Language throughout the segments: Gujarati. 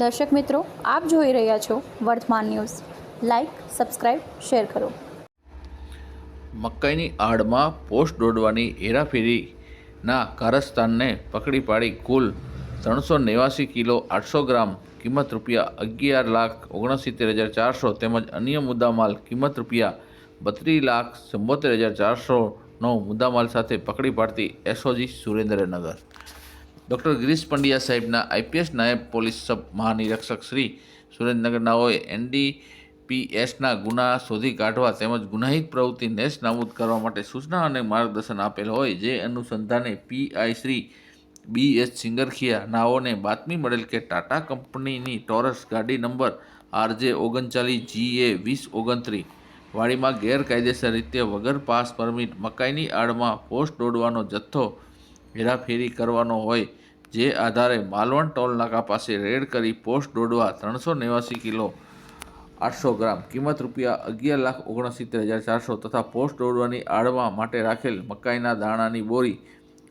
દર્શક મિત્રો, આપ જોઈ રહ્યા છો વર્તમાન ન્યૂઝ. લાઈક સબસ્ક્રાઇબ શેર કરો. મકાઈની આડમાં પોસ્ટ દોડવાની હેરાફેરીના કારસ્તાનને પકડી પાડી કુલ ત્રણસો નેવાસી કિલો આઠસો ગ્રામ કિંમત રૂપિયા અગિયાર લાખ ઓગણસિત્તેર હજાર ચારસો તેમજ અન્ય મુદ્દામાલ કિંમત રૂપિયા બત્રીસ લાખ ચુંબોતેર હજાર ચારસોનો મુદ્દામાલ સાથે પકડી પાડતી એસઓજી સુરેન્દ્રનગર. ડૉક્ટર ગિરીશ પંડ્યા સાહેબના આઈપીએસ નાયબ પોલીસ સબ મહાનિરીક્ષક શ્રી સુરેન્દ્રનગરનાઓએ એનડીપીએસના ગુના શોધી કાઢવા તેમજ ગુનાહિત પ્રવૃત્તિ નેસ નાબૂદ કરવા માટે સૂચના અને માર્ગદર્શન આપેલ હોય, જે અનુસંધાને PI Shri B H Singarkhiya નાઓને બાતમી મળેલ કે ટાટા કંપનીની ટોરસ ગાડી નંબર આરજે ઓગણચાલીસ જીએ વીસ ઓગણત્રીસ વાડીમાં ગેરકાયદેસર રીતે વગર પાસ પરમિટ મકાઈની આડમાં પોસ્ટ દોડવાનો જથ્થો હેરાફેરી કરવાનો હોય, જે આધારે માલવણ ટોલ નાકા પાસે રેડ કરી પોસ્ટ દોડવા ત્રણસો નેવાસી કિલો આઠસો ગ્રામ કિંમત રૂપિયા અગિયાર લાખ ઓગણસિત્તેર હજાર ચારસો તથા પોસ્ટ દોડવાની આડમાં માટે રાખેલ મકાઈના દાણાની બોરી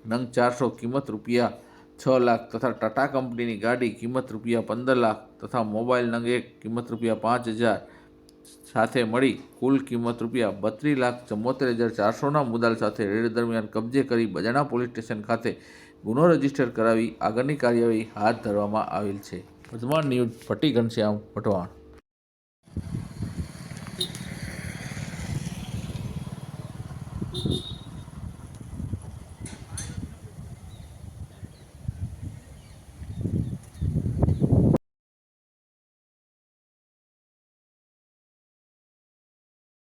નંગ ચારસો કિંમત રૂપિયા છ લાખ તથા ટાટા કંપનીની ગાડી કિંમત રૂપિયા પંદર લાખ તથા મોબાઈલ નંગ એક કિંમત રૂપિયા પાંચ હજાર સાથે મળી કુલ કિંમત રૂપિયા બત્રીસ લાખ ચુમ્મોતેર હજાર ચારસોના મુદ્દાલ સાથે રેડ દરમિયાન કબજે કરી બજાણા પોલીસ સ્ટેશન ખાતે ગુનો રજિસ્ટર કરાવી આગળની કાર્યવાહી હાથ ધરવામાં આવેલ છે. વર્તમાન ન્યૂઝ ભટ્ટી ઘનશ્યામ વટવાણ